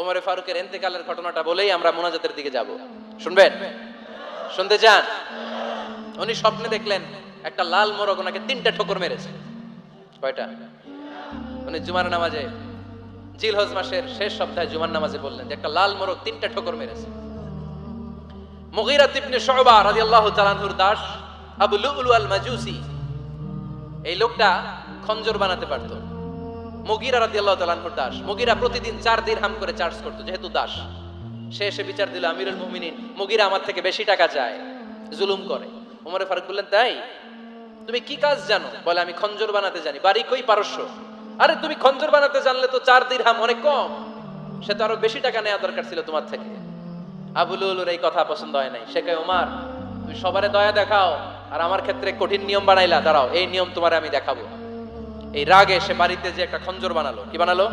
ওমরে ফারুকের এন্তেকালের ঘটনাটা বলেই আমরা মোনাজাতের দিকে যাব। শুনবেন? শুনতে চান? উনি স্বপ্নে দেখলেন একটা লাল মোরগ ওনাকে তিনটা ঠোকর মেরেছে। কয়টা? উনি জুমার নামাজে, জিলহজ মাসের শেষ সপ্তাহে জুমার নামাজে বললেন যে একটা লাল মোরগ তিনটা ঠোকর মেরেছে। মুগীরা ইবনে শুবা রাদিয়াল্লাহু তাআলার দাস আবু লুলু আল মাজুসি এই লোকটা খঞ্জর বানাতে পারতো। মুগিরা রাদিয়াল্লাহু তাআলার দাস। মুগিরা প্রতিদিন চার দিরহাম করে চার্জ করতো, যেহেতু দাস। সে এসে বিচার দিল, আমিরুল মুমিনিন, মুগিরা আমার থেকে বেশি টাকা চায়। জুলুম করে। ওমরে ফারুক বললেন, তাই? তুমি কি কাজ জানো? বলে, আমি খঞ্জর বানাতে জানি। বাড়ি কই পারস্য? আরে, তুমি খঞ্জর বানাতে জানলে তো চার দিরহাম অনেক কম। সে তো আরও বেশি টাকা নেওয়া দরকার ছিল তোমার থেকে। আবুলুলুর এই কথা পছন্দ হয় নাই। সে কয়, ওমার, তুমি সবারে দয়া দেখাও, আর আমার ক্ষেত্রে কঠিন নিয়ম বানাইলা। দাঁড়াও, এই নিয়ম তোমারে আমি দেখাবো। এই রাগে সে বাড়িতে যে একটা খঞ্জর বানালো, কি বানালো?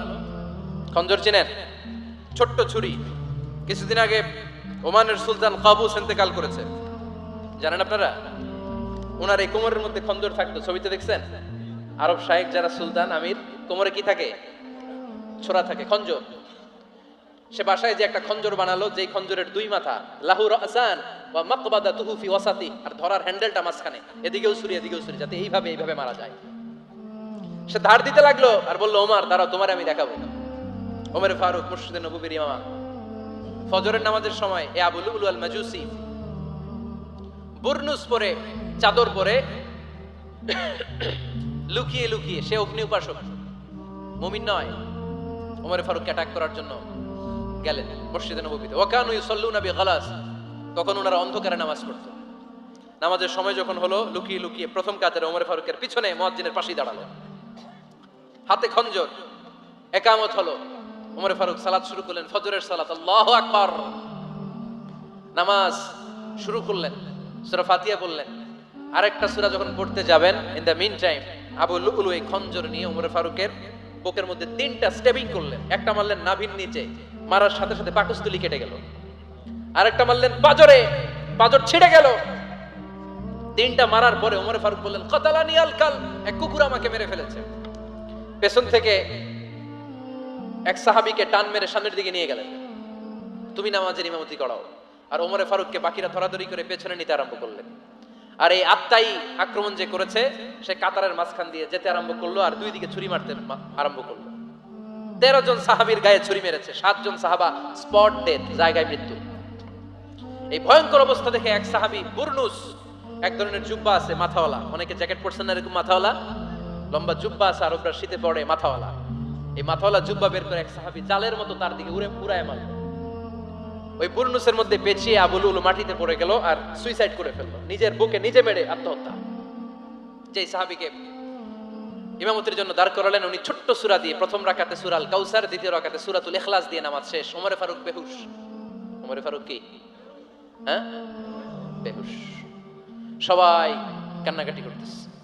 খঞ্জর চিনেন? ছোট্ট ছুরি। কিছুদিন আগে ওমানের সুলতান কাবুস ইন্তেকাল করেছে। জানেন আপনারা? ওনার এই কোমরের মধ্যে খঞ্জর থাকতো ছবিতে দেখছেন? আরব শাহেক যারা সুলতান, আমির, কোমরে কি থাকে? ছোড়া থাকে, খঞ্জর। সে বাসায় যে একটা খঞ্জর বানালো, যেই খঞ্জরের দুই মাথা লাহুর আসান বা মাকবাদা তুহুফি ওয়াসাতি, আর ধরার হ্যান্ডেলটা মাঝখানে, এদিকেও ছুরি এদিকেও ছুরি, যাতে এইভাবে এইভাবে মারা যায়। সে ধার দিতে লাগল আর বলল, ওমার, দাঁড়াও, তোমার আমি দেখাবো। ওমর ফারুক মুর্শিদে নবুবির ইমামা। ফজরের নামাজের সময় এ আবুল উলু আল মাজুসি বুরনুস পরে, চাদর পরে লুকিয়ে লুকিয়ে, সে অগ্নি উপাসক, মুমিন নয়, ওমর ফারুক অ্যাটাক করার জন্য গেলেন মসজিদে নবীতে। ওয়াকানু ইউসাল্লুনা বিগালাস, তখন ওনারা অন্ধকারে নামাজ পড়তো। নামাজের সময় যখন হলো, লুকিয়ে লুকিয়ে প্রথম কাতারে ওমর ফারুকের পিছনে মুয়াজ্জিনের পাশেই দাঁড়াল। হাতে খঞ্জর। একামত হলো। ওমর ফারুক সালাত শুরু করলেন, ফজরের সালাত, আল্লাহু আকবার। নামাজ শুরু করলেন, সূরা ফাতিহা বললেন আরেকটা সূরা যখন পড়তে যাবেন in the mean time Abu লুকুলু এই খঞ্জর নিয়ে ওমর ফারুকের বুকের মধ্যে তিনটা স্টেপিং করলেন। একটা মারলেন নাভির নিচে, মারার সাথে সাথে পাকস্থলী কেটে গেল। আরেকটা মারলেন পাজরে পাজর ছিঁড়ে গেল। তিনটা মারার পরে ওমর ফারুক বললেন, কতালানি আলকাল এক কুকুর আমাকে মেরে ফেলেছে। পেছন থেকে এক সাহাবিকে টান মেরে সামনের দিকে নিয়ে গেলেন। তুমি নামাজের ইমামতি করাও। আর ওমরে ফারুককে বাকিরা ধরাধরি করে পেছনে নিতে আরম্ভ করলেন। আর এই আত্মাই আক্রমণ যে করেছে, সে কাতারের মাঝখান দিয়ে যেতে আরম্ভ করল আর দুই দিকে ছুরি মারতে আরম্ভ করল। তেরো জন সাহাবীর গায়ে ছুরি মেরেছে সাতজন সাহাবা স্পট ডেথ, জায়গায় মৃত্যু। এই ভয়ঙ্কর অবস্থা দেখে এক সাহাবী, বুরনুস, এক ধরনের জুব্বা আছে, মাথাওয়ালা। অনেকে জ্যাকেট পরছেন না এরকম মাথাওয়ালা। লম্বা জুব্বা আছে আরবরা শীতে পড়ে মাথাওয়ালা। এই মাথাওয়ালা জুব্বা বের করে এক সাহাবী জালের মতো তার দিকে উড়ে উড়ায় মারল। ওই বুরনুসের মধ্যে পেঁচিয়ে আবুল উলু মাটিতে পড়ে গেল আর সুইসাইড করে ফেলল। নিজের বুকে নিজে মেরে আত্মহত্যা। যেই সাহাবিকে ইমামতির জন্য দাঁড় করালেন, উনি ছোট্ট সুরা দিয়ে প্রথম রাকাতে সূরাল কাউসার দ্বিতীয় রাকাতে সূরাতুল ইখলাস দিয়ে নামাজ শেষ। ওমরে ফারুক বেহুশ। ওমরে ফারুক কি? হ্যাঁ? বেহুশ। সবাই কান্নাকাটি করতেছে।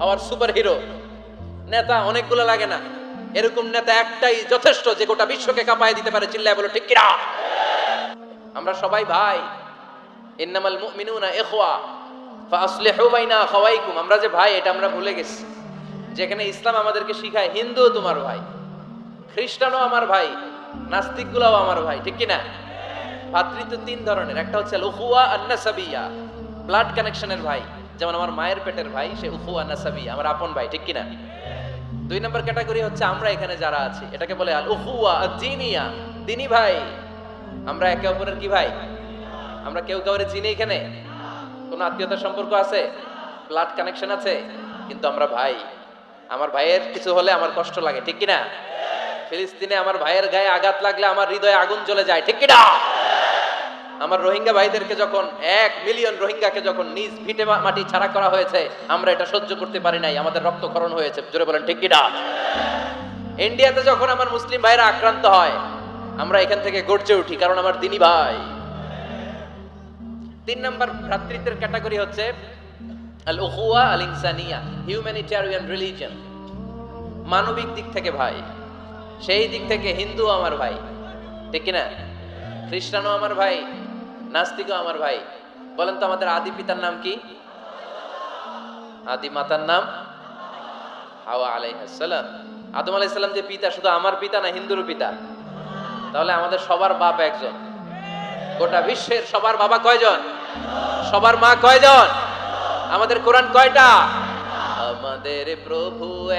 our super hero নেতা অনেকগুলো লাগে না। এরকম নেতা একটাই যথেষ্ট যে গোটা বিশ্বকে কাঁপায় দিতে পারে, চিল্লায় বলো, ঠিক কিনা? আমরা সবাই ভাই। ইন্নামাল মুমিনুনা ইখওয়া, ফাসলিহু বাইনা আখাওয়াইকুম। আমরা যে ভাই, এটা আমরা ভুলে গেছি। যেখানে ইসলাম আমাদেরকে শিখায়, হিন্দু তোমার ভাই, খ্রিস্টানও আমার ভাই, নাস্তিকগুলোও আমার ভাই। ঠিক কিনা? ভাতৃত্ব তিন ধরনের। একটা হচ্ছে উহুয়া আন্নাসাবিয়া, ব্লাড কানেকশনের ভাই। যেমন আমার মায়ের পেটের ভাই, সে উহুয়া নাসাবিয়া আমার আপন ভাই, ঠিক কিনা? দুই নম্বর ক্যাটাগরি হচ্ছে আমরা এখানে যারা আছি। এটাকে বলে আল উহুয়া জিনিয়া ভাই। আমরা একে অপরের কি ভাই? আমরা কেউ কাউরে চিনি এখানে? কোনো আত্মীয়তার সম্পর্ক আছে? ব্লাড কানেকশন আছে? কিন্তু আমরা ভাই। আমার ভাইয়ের কিছু হলে আমার কষ্ট লাগে, ঠিক কিনা? ফিলিস্তিনে আমার ভাইয়ের গায়ে আঘাত লাগলে আমার হৃদয়ে আগুন জ্বলে যায়, ঠিক কিনা? আমার রোহিঙ্গা ভাইদেরকে যখন এক মিলিয়ন রোহিঙ্গাকে যখন নিজ ভিটে মাটি ছাড়া করা হয়েছে, আমরা এটা সহ্য করতে পারি নাই, আমাদের রক্তক্ষরণ হয়েছে। জোরে বলেন, ঠিক কিনা? ইন্ডিয়াতে যখন আমার মুসলিম ভাইরা আক্রান্ত হয়, আমরা এখান থেকে গর্জে উঠি, কারণ আমার দিনী ভাই। তিন নম্বর ভ্রাতৃত্বের ক্যাটাগরি হচ্ছে আল উখুয়া আল ইনসানিয়া হিউম্যানিটেরিয়ান রিলিজিয়ন মানবিক দিক থেকে ভাই, সেই দিক থেকে হিন্দু আমার ভাই। ঠিক কিনা? খ্রিস্টানও আমার ভাই নাস্তিকও আমার ভাই। বলেন তো আমাদের আদি পিতার নাম কি? আদি মাতার নাম হাওয়া আলাইহাসালাম আদম আলাইসাল্লাম যে পিতা, শুধু আমার পিতা না হিন্দুর পিতা। তাহলে আমাদের সবার বাপ একজন। গোটা বিশ্বের সবার বাবা কয়জন? সবার মা কয়জন? আমাদের কোরআন কয়টা? আমাদের প্রভু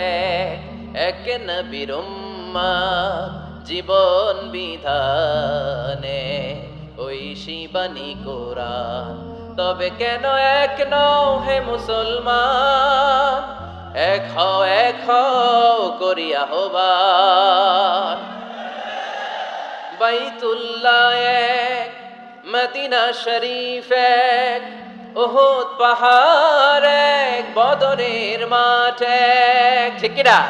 এক নবীর জীবন বিধানে। ওই শিবানী কোরআন। তবে কেন এক নও হে মুসলমান? এক হও এক হও করিয়া বাইতুল্লাহ এক, মদিনা শরীফ এক ওহুদ পাহাড় এক, বদরের মাঠ এক। ঠিক কিনা?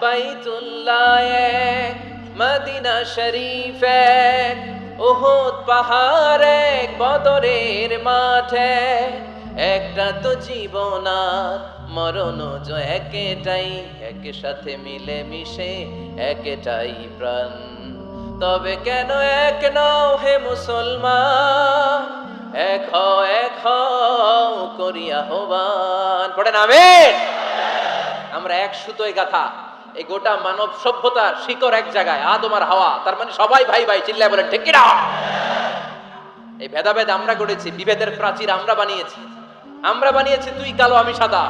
বাইতুল্লাহ এক, মদিনা শরীফ এক ওহুদ পাহাড় এক বদরের মাঠে। একটা তো জীবন আর মরণ যে একটাই এক সাথে মিলে মিশে একটাই প্রাণ। তবে কেন এক নও হে মুসলমান? এক হও এক হও করিয়া হবান পড়েন আমেন? আমরা এক সুতোয় গাথা। এই গোটা মানব সভ্যতার শিকড় এক জায়গায়, আদম আর হাওয়া। তার মানে সবাই ভাই ভাই চিল্লায় বলেন, ঠিক এই ভেদাভেদ আমরা করেছি বিভেদের প্রাচীর আমরা বানিয়েছি। আমরা বানিয়েছি তুই কালো, আমি সাদা।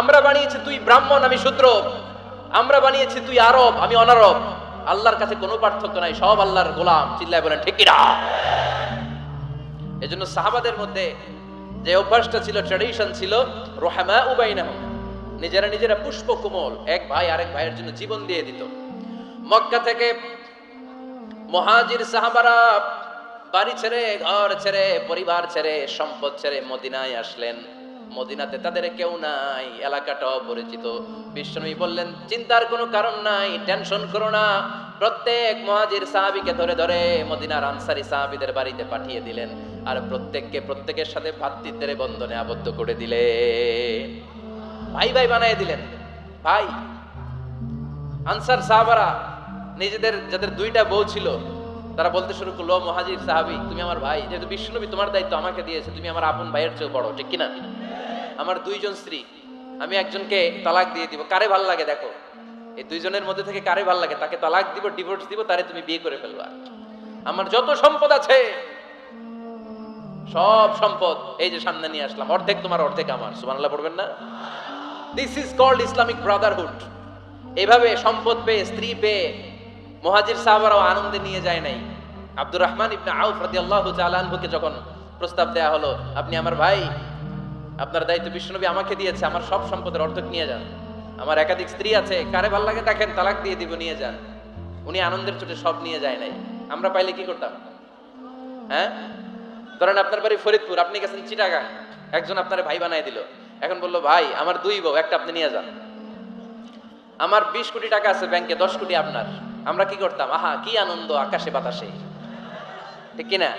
আমরা বানিয়েছি তুই ব্রাহ্মণ, আমি শূদ্র। আমরা বানিয়েছি তুই আরব, আমি অনারব। আল্লাহর কাছে কোনো পার্থক্য নাই, সব আল্লাহর গোলাম। চিল্লায় বলেন, ঠিক কিনা? এজন্য সাহাবাদের মধ্যে যে অভ্যাসটা ছিল ট্র্যাডিশন ছিল রোহামা উবাইনাহ নিজেরা নিজেরা পুষ্প কোমল এক ভাই আরেক ভাইয়ের জন্য জীবন দিয়ে দিত। মক্কা থেকে মহাজির সাহাবারা বাড়ি ছেড়ে, ঘর ছেড়ে, পরিবার ছেড়ে, সম্পদ ছেড়ে মদিনায় আসলেন। মদিনাতে তাদের কেউ নাই, এলাকাটা অপরিচিত। বিশ্বনবী বললেন, চিন্তার কোনো কারণ নাই, টেনশন করো না। প্রত্যেক মহাজির সাহাবিকে ধরে ধরে মদিনার আনসারি সাহাবিদের বাড়িতে পাঠিয়ে দিলেন। আর প্রত্যেককে প্রত্যেকের সাথে ভাতৃত্বের বন্ধনে আবদ্ধ করে দিলেন। ভাই ভাই বানাই দিলেন। ভাই, আনসার সাহাবারা নিজেদের যাদের দুইটা বউ ছিল, তারা বলতে শুরু করল, "ও মহাজির সাহাবি, তুমি আমার ভাই। যেহেতু বিষ্ণুনবী তোমার দায়িত্ব আমাকে দিয়েছে, তুমি আমার আপন ভাইয়ের চেয়েও বড়, ঠিক কিনা? আমার দুইজন স্ত্রী, আমি একজনকে তালাক দিয়ে দিব। কারে ভালো লাগে দেখো, এই দুইজনের মধ্যে থেকে কারে ভালো লাগে? তাকে তালাক দিব ডিভোর্স দিব, তারে তুমি বিয়ে করে ফেলবা। আমার যত সম্পদ আছে, সব সম্পদ এই যে সামনে নিয়ে আসলাম, অর্ধেক তোমার, অর্ধেক আমার। সুবহানাল্লাহ পড়বেন না? This is called Islamic brotherhood এভাবে সম্পদ পেয়ে, স্ত্রী পেয়ে মহাজির সাহাবারাও আনন্দে নিয়ে যায় নাই। আব্দুর রহমান ইবনে আউফ রাদিয়াল্লাহু তাআলা আনহুকে যখন প্রস্তাব দেয়া হলো, আপনি আমার ভাই, আপনার দায়িত্ব বিশ্বনবী আমাকে দিয়েছে, আমার সব সম্পদের অর্ধেক নিয়ে যান। আমার একাধিক স্ত্রী আছে, কারে ভালো লাগে দেখেন, তালাক দিয়ে দিব, নিয়ে যান। উনি আনন্দের চোটে সব নিয়ে যায় নাই। আমরা পাইলে কি করতাম? হ্যাঁ? ধরেন আপনার বাড়ি ফরিদপুর, আপনি গেছেন চিটাগাং, একজন আপনার ভাই বানাই দিল। এখন বলল, ভাই, আমার দুই বউ, একটা আপনি নিয়ে যান। আমার বিশ কোটি টাকা আছে ব্যাংকে, দশ কোটি আপনার। আমরা কি করতাম? আহা, কি আনন্দ আকাশে বাতাসে। ঠিক কিনা?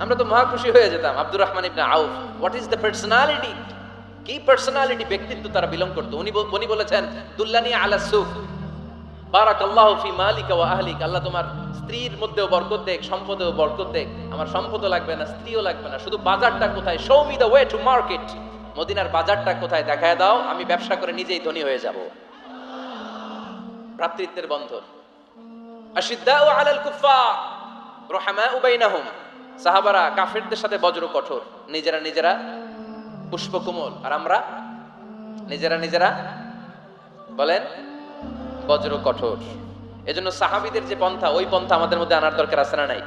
আমরা তো মহা খুশি হয়ে যেতাম। Abdur Rahman ibn Auf what is the personality কি পার্সোনালিটি ব্যক্তিত্ব তারা বিলং করতো? উনি উনি বলেছেন, দুল্লানি আলা সুখ। বারাকাল্লাহ ফি মালিকা ওয়া আহলিক। আল্লাহ তোমার স্ত্রীর মধ্যেও বরকত দেখ, সম্পদেও বরকত দেখ। আমার সম্পদও লাগবে না, স্ত্রীও লাগবে না। শুধু বাজারটা কোথায়? Show me the way to market মদিনার বাজারটা কোথায় দেখায় দাও, আমি ব্যবসা করে নিজেই ধনী হয়ে যাব। ভ্রাতৃত্বের বন্ধন। আলাল সাহাবারা সাথে বজ্র কঠোর। নিজেরা নিজেরা আর আমরা? নিজেরা নিজেরা বলেন, বজ্র কঠোর। এজন্য সাহাবিদের যে পন্থা, ওই পন্থা আমাদের মধ্যে আনার দরকার আছে না নাই?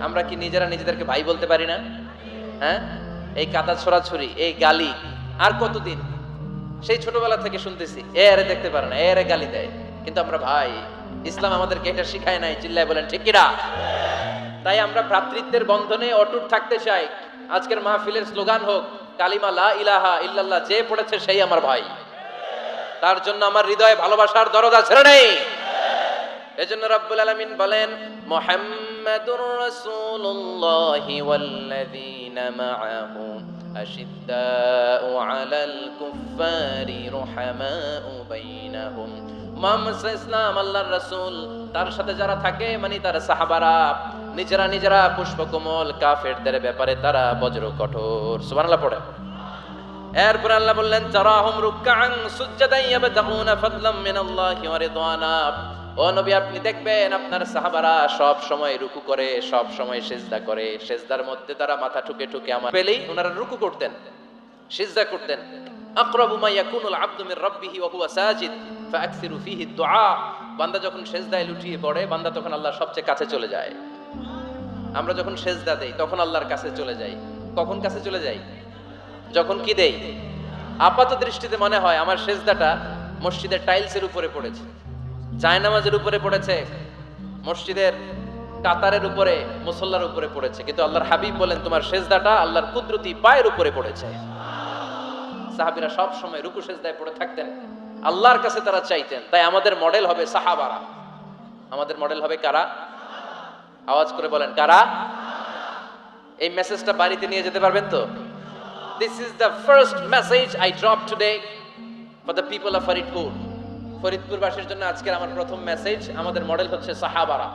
আমরা কি নিজেরা নিজেদেরকে ভাই বলতে পারি না? হ্যাঁ? এই কাদা ছড়াছড়ি এই গালি, আর কতদিন? সেই ছোটবেলা থেকে শুনতেছি, এ আরে দেখতে পারে না, এ আরে গালি দেয়। কিন্তু আমরা ভাই, ইসলাম আমাদেরকে এটা শিখায় নাই, চিল্লায় বলেন, ঠিক কিনা তাই আমরা ভ্রাতৃত্বের বন্ধনে অটুট থাকতে চাই। আজকের মাহফিলের স্লোগান হোক, কালিমা লা ইলাহা ইল্লাল্লাহ, যে পড়েছে সেই আমার ভাই। তার জন্য আমার হৃদয়ে ভালোবাসার দরজা ছেড়ে নেই। এজন্য রব্বুল আলামিন বলেন মুহাম্মাদুর রাসূলুল্লাহ ওয়াল্লাযীনা মাআহু আশিদ্দাউ আলাল কুফারি রুহামাউ বাইনাহুম। মুহাম্মদ ইসলাম আল্লাহর রাসূল, তার সাথে যারা থাকে মানে তার সাহাবারা, নিজেরা নিজেরা পুষ্পকমল কাফেরদের ব্যাপারে তারা বজ্র কঠোর। সুবহানাল্লাহ পড়ে। এরপর আল্লাহ বললেন, তারাহুম রুকআন সুজদান ইয়াবতাগুনা ফাদলাম মিনাল্লাহি ওয়া রিদওয়ানা। ও নবী, আপনি দেখবেন আপনার সাহাবারা সব সময় রুকু করে, সব সময় সেজদা করে। সেজদার মধ্যে তারা মাথা ঠুকে ঠুকে আমার পেলেই ওনারা রুকু করতেন, সেজদা করতেন। আকরাবু মা ইয়াকুনুল আবদু মির রাব্বিহি ওয়া হুয়া সাজিদ, ফাআকসিরু ফীহি দুআ। বান্দা যখন সেজদায় লুটিয়ে পড়ে, বান্দা তখন আল্লাহর সবচেয়ে কাছে চলে যায়। আমরা যখন সেজদা দেই, তখন আল্লাহর কাছে চলে যাই। কখন কাছে চলে যাই? যখন কি দেই? আপাত দৃষ্টিতে মনে হয় আমার সেজদাটা মসজিদের টাইলসের উপরে পড়েছে। জায়নামাজের উপরে পড়েছে, মসজিদের কাতারের উপরে, মুসল্লার উপরে পড়েছে। কিন্তু আল্লাহর হাবিব বলেন, তোমার সেজদাটা আল্লাহর কুদরতি পায়ের উপরে পড়েছে। সাহাবিরা সব সময় রুকু সেজদায় পড়ে থাকতেন। আল্লাহর কাছে তারা চাইতেন, তাই আমাদের মডেল হবে সাহাবারা। আমাদের মডেল হবে কারা? আওয়াজ করে বলেন, কারা? এই মেসেজটা বাড়িতে নিয়ে যেতে পারবেন তো? This is the first message I drop today for the people of Faridpur ফরিদপুরবাসীর জন্য আজকের আমার প্রথম মেসেজ আমাদের মডেল হচ্ছে সাহাবারা।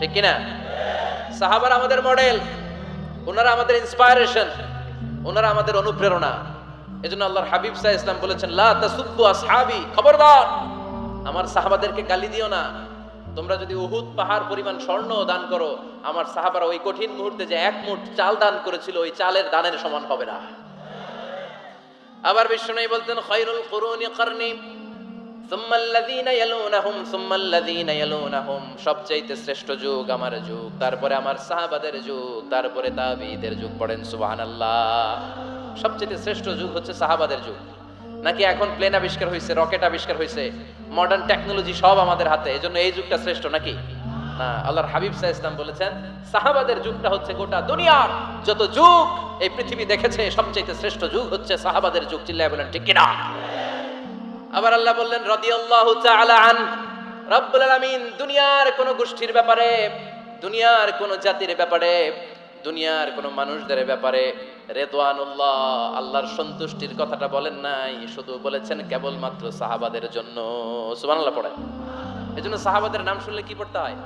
ঠিক কিনা? সাহাবারা আমাদের মডেল ওনারা আমাদের ইন্সপায়ারেশন ওনারা আমাদের অনুপ্রেরণা। এজন্য আল্লাহর হাবিব সাহ ইসলাম বলেছেন, লা খবরদার। আমার সাহাবাদেরকে গালি দিও না। তোমরা যদি উহুদ পাহাড় পরিমাণ স্বর্ণ দান করো, আমার সাহাবারা ওই কঠিন মুহূর্তে যে এক মুঠ চাল দান করেছিল, ওই চালের দানের সমান হবে না। আবার বিশ্ব বিষ্ণু বলতেন, খৈরুল করনি শ্রেষ্ঠ যুগ আমার যুগ, তারপরে আমার সাহাবাদের যুগ, তারপরে যুগ পড়েন সবচেয়ে শ্রেষ্ঠ যুগ হচ্ছে সাহাবাদের যুগ। নাকি এখন প্লেন আবিষ্কার হয়েছে রকেট আবিষ্কার হয়েছে মডার্ন টেকনোলজি সব আমাদের হাতে এই জন্য এই যুগটা শ্রেষ্ঠ নাকি? না, আল্লাহর হাবিব সাহ ইসলাম বলেছেন, সাহাবাদের যুগটা হচ্ছে গোটা দুনিয়ার যত যুগ এই পৃথিবী দেখেছে সবচেয়ে শ্রেষ্ঠ যুগ হচ্ছে সাহাবাদের যুগ, চিল্লায় বলেন, ঠিক কিনা? আবার আল্লাহ বললেন, রাদিয়াল্লাহু তাআলা আন রব্বুল আলামিন, দুনিয়ার কোন গোষ্ঠীর ব্যাপারে, দুনিয়ার কোন জাতির ব্যাপারে, দুনিয়ার কোন মানুষদের ব্যাপারে রেদওয়ানুল্লাহ, আল্লাহর সন্তুষ্টির কথাটা বলেন নাই, শুধু বলেছেন কেবলমাত্র সাহাবাদের জন্য। সুবহানাল্লাহ পড়ে এজন্য সাহাবাদের নাম শুনলে কি পড়তে হয়?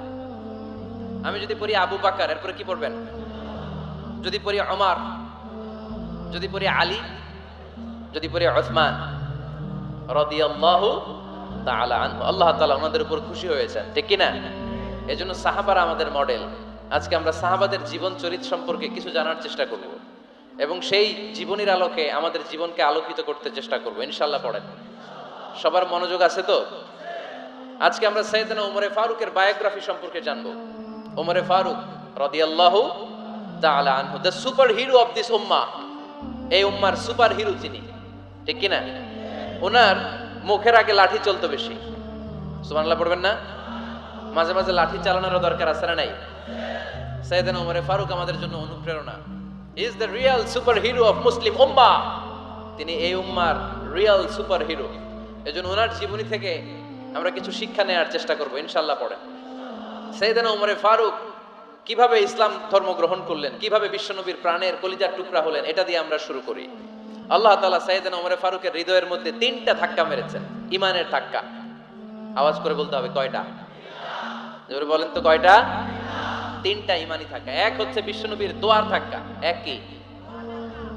আমি যদি পড়ি আবু বাকার, এরপরে কি পড়বেন? যদি পড়ি ওমর, যদি পড়ি আলী, যদি পড়ি ওসমান আল্লাহ ওনাদের উপর খুশি হয়েছেন এজন্য আমাদের মডেল আজকে আমরা সাহাবাদের জীবন চরিত সম্পর্কে কিছু জানার চেষ্টা এবং সেই আলোকে আমাদের জীবনকে আলোকিত করতে চেষ্টা করব। ইনশাআল্লাহ পড়েন। সবার মনোযোগ আছে তো? আজকে আমরা সৈয়দনা ওমরে ফারুকের বায়োগ্রাফি সম্পর্কে জানব। ওমরে ফারুক রাদিয়াল্লাহু তাআলা the super hero of this উম্মাহ এই উম্মার সুপার হিরো তিনি, ঠিক কি না ওনার মুখের আগে লাঠি চলতো বেশি। সুবহানাল্লাহ পড়বেন না? মাঝে মাঝে লাঠি চালানোরও দরকার আছে না নাই? সৈয়দান ওমরে ফারুক আমাদের জন্য অনুপ্রেরণা। Is the real super hero of Muslim উম্মা তিনি এই উম্মার রিয়েল সুপার হিরো এজন্য ওনার জীবনী থেকে আমরা কিছু শিক্ষা নেওয়ার চেষ্টা করব ইনশাল্লাহ পড়ে সৈয়দান ওমরে ফারুক কীভাবে ইসলাম ধর্ম গ্রহণ করলেন, কীভাবে বিশ্বনবীর প্রাণের কলিজার টুকরা হলেন, এটা দিয়ে আমরা শুরু করি। আল্লাহ তালা সাইদান ওমরে ফারুকের হৃদয়ের মধ্যে তিনটা ধাক্কা মেরেছেন। ইমানের ধাক্কা। আওয়াজ করে বলতে হবে, কয়টা? বলেন তো কয়টা? তিনটা ইমানি ধাক্কা। এক হচ্ছে বিশ্বনবীর দোয়ার ধাক্কা। একই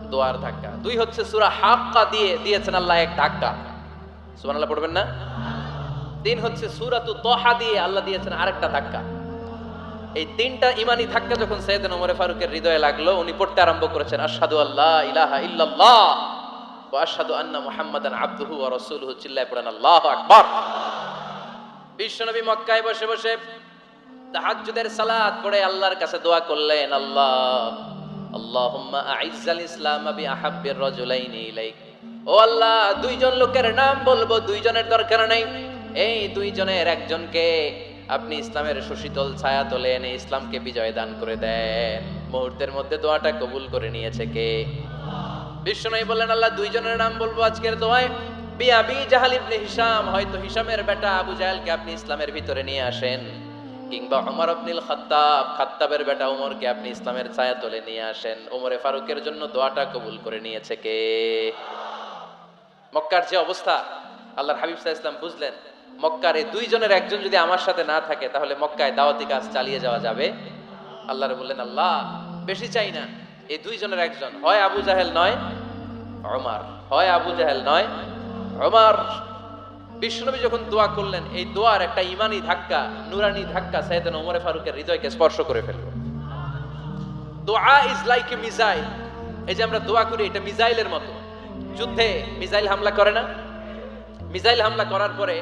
দোয়ার ধাক্কা। দুই হচ্ছে সুরা হাক্কা দিয়ে দিয়েছেন আল্লাহ এক ধাক্কা। সুমান আল্লাহ পড়বেন না? তিন হচ্ছে সুরা সুরাতু তহা দিয়ে আল্লাহ দিয়েছেন আরেকটা ধাক্কা। এই তিনটা ইমানি ধাক্কা যখন সৈয়দ ওমরে ফারুকের হৃদয়ে লাগল, উনি পড়তে আরম্ভ করেছেন, আশহাদু আল্লাহ ইলাহা ইল্লাল্লাহ আন্না আবদুহু ওয়া রাসূলুহু চিল্লায় পড়েন, আল্লাহু আকবার। বিশ্বনবী মক্কায় বসে বসে তাহাজ্জুদের সালাত পড়ে আল্লাহর কাছে দোয়া করলেন, আল্লাহ, আল্লাহুম্মা আইজ্জাল ইসলাম বি আহাব্বির রাজুলাইনি ইলাইক। ও আল্লাহ, দুইজন লোকের নাম বলব, দুইজনের দরকার নেই। এই দুইজনের একজনকে আপনি ইসলামের সুশীতল ছায়া তোলে এনে ইসলামকে বিজয় দান করে দেন। মুহূর্তের মধ্যে দোয়াটা কবুল করে নিয়েছে কে? বিশ্বনবী বললেন, আল্লাহ দুইজনের নাম বলব আজকের দোয়ায়। বি আবি জাহাল ইবনে হিশাম, হয়তো হিশামের বেটা আবু জাহেলকে আপনি ইসলামের ভিতরে নিয়ে আসেন। কিংবা ওমর আব্দুল খাত্তাব, খাত্তাবের বেটা ওমরকে আপনি ইসলামের ছায়া তোলে নিয়ে আসেন। ওমরে ফারুকের জন্য দোয়াটা কবুল করে নিয়েছে কে? মক্কার যে অবস্থা, আল্লাহর হাবিব সাহা ইসলাম বুঝলেন মক্কার এই দুইজনের একজন যদি আমার সাথে না থাকে, তাহলে মক্কায় দাওয়াতি কাজ চালিয়ে যাওয়া যাবে। আল্লাহর বললেন, আল্লাহ, বেশি চাই না। এই দুইজনের একজন, হয় আবু জাহেল নয় অমার হয় আবু জাহেল নয় অমার বিষ্ণুনবী যখন দোয়া করলেন, এই দোয়ার একটা ইমানি ধাক্কা, নুরানি ধাক্কা সাইয়েদান ওমরে ফারুকের হৃদয়কে স্পর্শ করে ফেলল। দোয়া ইজ লাইক এ মিসাইল। এই যে আমরা দোয়া করি, এটা মিসাইলের মতো। যুদ্ধে মিসাইল হামলা করে না? মিসাইল হামলা করার পরে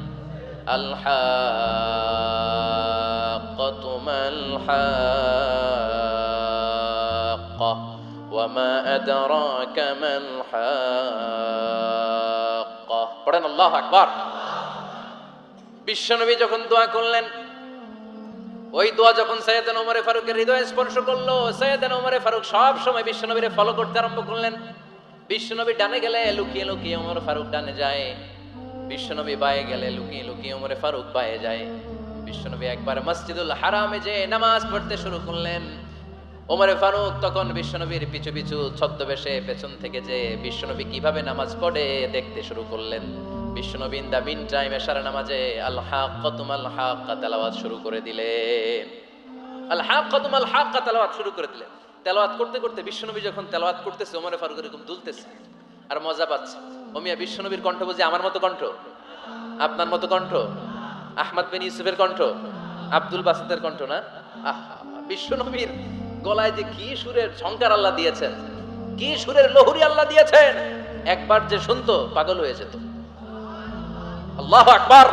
হাক্কাতু মাল হাক্কা ওয়ামা আদরাকা মাল হাক্কা পড়েন, আল্লাহু আকবার। বিশ্বনবী যখন দোয়া করলেন, ওই দোয়া যখন সৈয়দান ওমরে ফারুকের হৃদয়ে স্পর্শ করল, সৈয়দান ওমরে ফারুক সব সময় বিশ্বনবীরে ফলো করতে আরম্ভ করলেন। বিশ্বনবী ডানে গেলে লুকিয়ে লুকিয়ে ওমর ফারুক ডানে যায়। বিশ্বনবী বায়ে গেলে লুকিয়ে লুকিয়ে ওমরে ফারুক বায়ে যায়। বিশ্বনবী একবার মসজিদুল হারামে যে নামাজ পড়তে শুরু করলেন। ওমরে ফারুক তখন বিশ্বনবীর পিছু পিছু ছদ্মবেশে পেছন থেকে যে বিশ্বনবী কীভাবে নামাজ পড়ে দেখতে শুরু করলেন। বিশ্বনবী দা বিন টাইম এশারা নামাজে আল হাক্কাতুম আল হাক্কা তেলাওয়াত শুরু করে দিলেন। আল হাক্কাতুম আল হাক্কা তেলাওয়াত শুরু করে দিলেন। তেলাওয়াত করতে করতে বিশ্বনবী যখন তেলাওয়াত করতেছে ওমরে ফারুক এরকম দুলতেছে। আর মজা পাচ্ছে। ওমিয়া বিশ্বনবীর কণ্ঠ বুঝি আমার মতো কণ্ঠ? আপনার মতো কণ্ঠ? আহমদ বিন ইউসুফের কণ্ঠ? আব্দুল বাসিদের কণ্ঠ না? আহা, বিশ্বনবীর গলায় যে কি সুরের ঝংকার আল্লাহ দিয়েছেন, কি সুরের লহুরি আল্লাহ দিয়েছেন, একবার যে শুনতো, পাগল হয়ে যেত। আল্লাহ আকবার।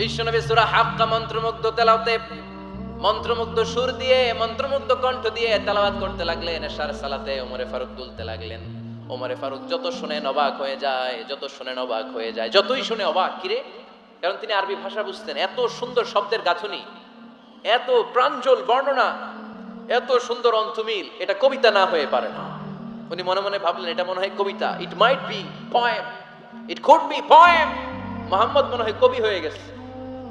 বিশ্বনবী সূরা হাক্কা মন্ত্রমুগ্ধ তেলাওতে মন্ত্রমুগ্ধ সুর দিয়ে, মন্ত্রমুগ্ধ কণ্ঠ দিয়ে তেলাওয়াত করতে লাগলেন, এশার সালাতে ওমরে ফারুক তুলতে লাগলেন। ওমরে ফারুক, যত শুনে অবাক হয়ে যায়, যত শুনে অবাক হয়ে যায়, যতই শুনে অবাক, কিরে? কারণ তিনি আরবি ভাষা বুঝতেন। এত সুন্দর শব্দের গাঁথনি, এত প্রাঞ্জল বর্ণনা, এত সুন্দর অন্তমিল এটা কবিতা না হয়ে পারে না। উনি মনে মনে ভাবলেন, এটা মনে হয় কবিতা। It might be poem it could be poem Muhammad মনে হয় কবি হয়ে গেছে।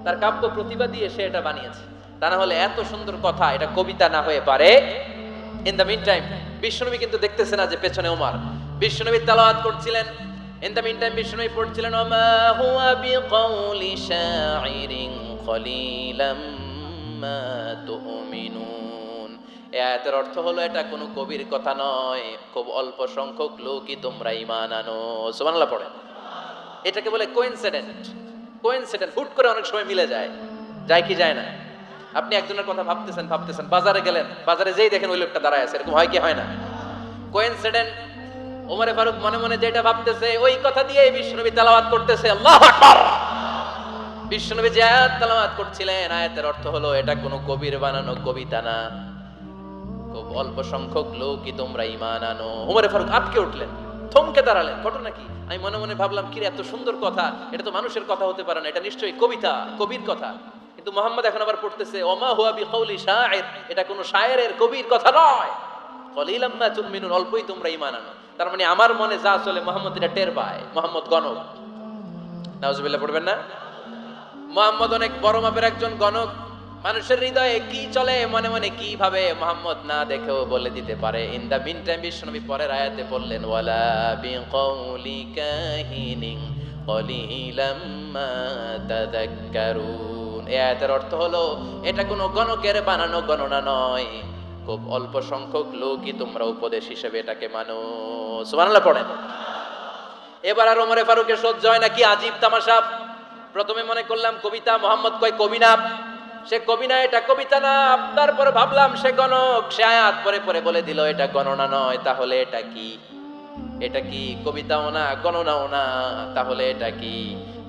তার কাব্য প্রতিভা দিয়ে সে এটা বানিয়েছে। তা না হলে এত সুন্দর কথা, এটা কবিতা না হয়ে পারে। ইন দ্য মিন টাইম বিশ্বনবী কিন্তু দেখতেছে না যে পেছনে ওমার। বিশ্বনবী তালাওয়াত করছিলেন। ইন দ্য মিন টাইম বিশ্বনবী পড়ছিলেন, ওমা হুয়া বিকাউলি শাইরিন কলিলাম মা তুমিনুন। এই আয়াতের অর্থ হলো, এটা কোনো কবির কথা নয়। খুব অল্প সংখ্যক লোকই তোমরা ঈমান আনো। সুবহানাল্লাহ পড়েন। এটাকে বলে কোইনসিডেন্ট কোইনসিডেন্ট হুট করে অনেক সময় মিলে যায়। যায় কি যায় না? আপনি একজনের কথা ভাবতেছেন ভাবতেছেন, বাজারে গেলেন, বাজারে যেই দেখেন ওই লোকটা দাঁড়ায় আছে, এরকম হয় কি হয় না? কোইনসিডেন্ট ওমরে ফারুক মনে মনে যেটা ভাবতেছে, ওই কথা দিয়ে বিশ্বনবী তেলাওয়াত করতেছে। আল্লাহ বিশ্বনবী যে আয়াত তেলাওয়াত করছিলেন, আয়াতের অর্থ হলো, এটা কোনো কবির বানানো কবিতা না। খুব অল্প সংখ্যক লোকই তোমরা ইমান আনো। উমরে ফারুক আটকে উঠলেন, থমকে দাঁড়ালেন। ঘটনা কি? আমি মনে মনে ভাবলাম কি এত সুন্দর কথা। এটা তো মানুষের কথা হতে পারে না, এটা নিশ্চয়ই কবিতা, কবির কথা। কিন্তু মোহাম্মদ এখন আবার পড়তেছে, ওমা হুয়া বি কওলি শায়ের এটা কোনো শায়েরের কবির কথা নয়। কলিলাম্মা তুমিনুন, অল্পই তোমরা ইমান আনো। তার মানে আমার মনে যা চলে মোহাম্মদ, এটা টের পায়। মোহাম্মদ গণক। নাউজুবিল্লাহ, পড়বেন না? মোহাম্মদ অনেক বড় মাপের একজন গণক। মানুষের হৃদয়ে কি চলে, মনে মনে কীভাবে মোহাম্মদ না দেখেও বলে দিতে পারে। ইন দা মিন টাইম বিশ্বনবী পরের আয়াতে বললেন ওয়ালা বি কওলি কাহিনিন কলিলাম্মা তাযাক্কারুন। এই আয়াতের অর্থ হলো, এটা কোনো গণকের বানানো গণনা নয়। খুব অল্প সংখ্যক লোকই তোমরা উপদেশ হিসেবে এটাকে মানো। সুবহানাল্লাহ, পড়েন। এবার আর ওমরে ফারুকের সহ্য হয় না, কি আজীব তামাশা। প্রথমে মনে করলাম কবিতা, মোহাম্মদ কয় কবি না সে কবি না এটা কবিতা না। তারপর ভাবলাম সে গণক। সে আয়াত পরে পরে বলে দিল, এটা গণনা নয়, তাহলে এটা কি? এটা কি কবিতাও না, গণনাও না? তাহলে এটা কি?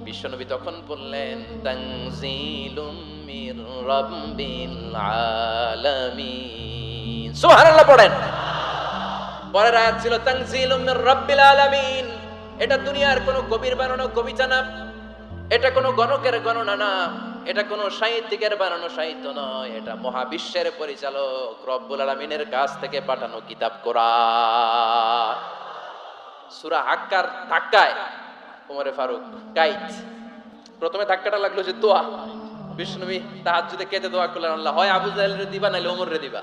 বিশ্বনবী তখন বললেন, তানজিলুম মির রাব্বিল আলামিন। সুবহানাল্লাহ পড়েন। পরের আয়াত ছিল এটা দুনিয়ার কোনো কবির বানানো কবিতা না এটা কোনো গণকের গণনা না, এটা কোনো সাহিত্যিকের বানানো সাহিত্য নয়, এটা মহাবিশ্বের পরিচালক রব্বুল আলামিনের কাছ থেকে পাঠানো কিতাব কোরআন। সূরা হাক্কার ধাক্কায় ওমরে ফারুক গাইড। প্রথমে ধাক্কাটা লাগল যে দোয়া। বিষ্ণুবী তাহাজ্জুদে কেঁদে দোয়া করলেন, আল্লাহ, হয় আবু জাহেলের দিবা নাইলে ওমর রে দিবা।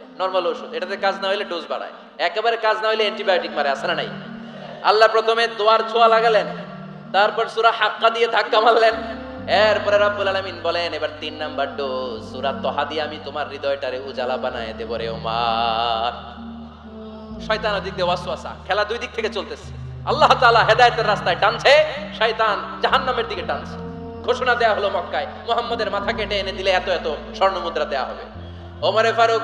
নর্মাল ওষুধ। এটাতে কাজ না হলে ডোজ বাড়ায়। একেবারে কাজ না হলে অ্যান্টিবায়োটিক মারে আসে না নাই? আল্লাহ প্রথমে দোয়ার ছোঁয়া লাগালেন, তারপর সুরা হাক্কা দিয়ে ধাক্কা মারলেন। এরপরে রব্বুল আলামিন বলেন, এবার তিন নাম্বার ডোজ সুরা তহা দিয়ে আমি তোমার হৃদয়টারে উজালা বানায় দেব রে ওমার। শয়তান দিক দিয়ে ওয়াসওয়াসা, খেলা দুই দিক থেকে চলতেছে। আল্লাহ তাআলা হেদায়েতের রাস্তায় টানছে, শয়তান জাহান্নামের দিকে টানছে। ঘোষণা দেয়া হলো মক্কায়, মুহাম্মদের মাথা কেটে এনে দিলে এত এত স্বর্ণ মুদ্রা দেয়া হবে। ওমরে ফারুক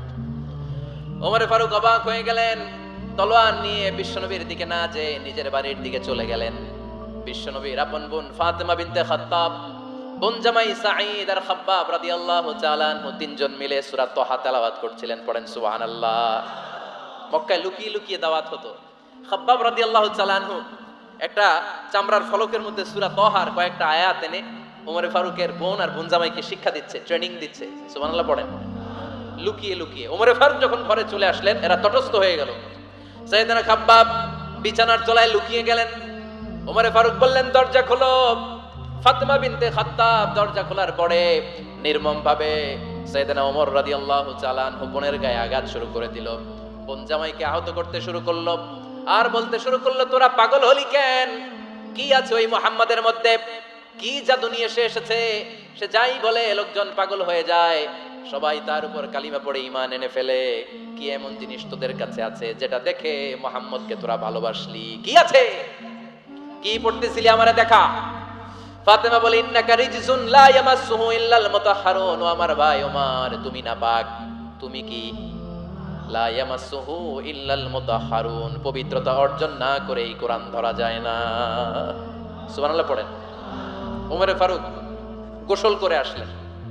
ওমরে ফারুক অবাক হয়ে গেলেন। তলোয়ার নিয়ে বিশ্বনবীর দিকে না যে নিজের বাড়ির দিকে চলে গেলেন। বিশ্বনবীর আপন বোন ফাতেমা বিনতে খাত্তাব, বোন জামাই সাঈদ আর খাব্বাব রাদিয়াল্লাহু তাআলা তিনজন মিলে সূরা তাহা তেলাওয়াত করছিলেন, পড়েন সুবহানাল্লাহ। মক্কায় লুকিয়ে লুকিয়ে দাওয়াত হতো। খাব্বাব রাদিয়াল্লাহু তাআলা একটা চামড়ার ফলকের মধ্যে সূরা তাহার কয়েকটা আয়াত এনে ওমরে ফারুকের বোন আর বোন জামাইকে শিক্ষা দিচ্ছে, ট্রেনিং দিচ্ছে। সুবহানাল্লাহ, পড়েন। লুকিয়ে লুকিয়ে। ওমরে ফারুক যখন ঘরে চলে আসলেন, এরা তটস্থ হয়ে গেল। সাইদানা খাব্বাব বিছানার তলায় লুকিয়ে গেলেন। ওমরে ফারুক বললেন, দরজা খোলো। ফাতেমা বিনতে খাত্তাব দরজা খোলার পরে নির্মম ভাবে সাইয়েদনা ওমর রাদিয়াল্লাহু আনহু বোনের গায়ে আঘাত শুরু করে দিল। বোন জামাইকে আহত করতে শুরু করল। আর বলতে শুরু করল, তোরা পাগল হলি কেন? কি আছে ওই মোহাম্মদের মধ্যে? কি জাদু নিয়ে সে এসেছে? সে যাই বলে, লোকজন পাগল হয়ে যায়। সবাই তার উপর কালিমা পড়ে ইমান এনে ফেলে। কি এমন জিনিস তোদের কাছে আছে যেটা দেখে মোহাম্মদকে তোরা ভালোবাসলি? কি আছে? কি পড়তেছিলি আমারে দেখা? ফাতেমা বলে, ইন্নাকা রিজসুন লা ইয়ামাসসুহু ইল্লাল মুতাহহারুন ও আমার ভাই ওমর, তুমি না পাক, তুমি কি? লা ইয়ামাসসুহু ইল্লাল মুতাহহারুন পবিত্রতা অর্জন না করে এই কোরআন ধরা যায় না। সুবহানাল্লাহ পড়েন। ওমরে ফারুক গোসল করে আসলেন।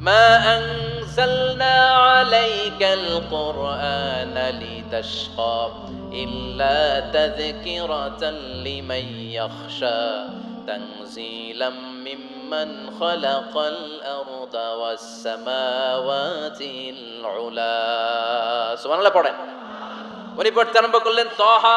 মা আনজালনা আলাইকাল কুরআন লিতাশকা ইল্লা তাযকিরাতান লিমান ইয়াখশা تنزيلا ممن خلق الأرض والسماوات العلا سبحان الله পড়েন উনি পড়তে আরম্ভ করলেন তহা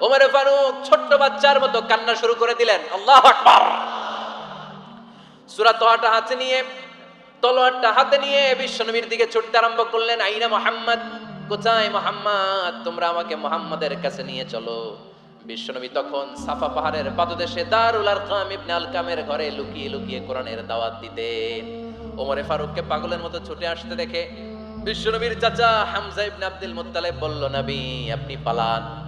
ওমরে ফারুক ছোট্ট বাচ্চার মতো কান্না শুরু করে দিলেন, আল্লাহ আকবার! সুরাত তোহাটা হাতে নিয়ে, তলোয়ারটা হাতে নিয়ে দিকে ছুটতে আরম্ভ করলেন, আইনা মোহাম্মদ, কোথায় মোহাম্মদ? তোমরা আমাকে মোহাম্মদের কাছে নিয়ে চলো। তখন সাফা পাহাড়ের পাদদেশে দারুল আরকাম ইবনে ঘরে লুকিয়ে লুকিয়ে কোরআনের দাওয়াত দিতেন। ওমরে ফারুককে পাগলের মতো ছুটে আসতে দেখে বিশ্বনবীর চাচা হামজা ইবনে আব্দুল মুত্তালিব বলল, নবী, আপনি পালান।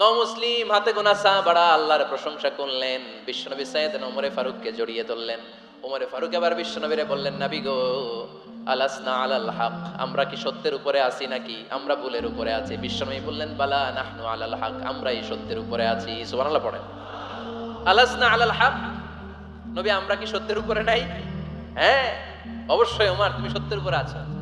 ন মুসলিম হাতে গোনা সাহাবাড়া আল্লাহর প্রশংসা করলেন। বিশ্বনবী সাইয়েদ ওমরে ফারুককে জড়িয়ে ধরলেন। ওমরে ফারুক আবার বিশ্বনবীরে বললেন, নাবি গো, আলাসনা আলাল হক, আমরা কি সত্যের উপরে আছি নাকি? আমরা ভুলের উপরে আছি। বিশ্বনবী বললেন, বালা নাহনু আলাল হক আমরা এই সত্যের উপরে আছি। সুবহানাল্লাহ পড়েন। আলাসনা আলাল হক, নবী, আমরা কি সত্যের উপরে নাই? হ্যাঁ অবশ্যই ওমার, তুমি সত্যের উপরে আছো।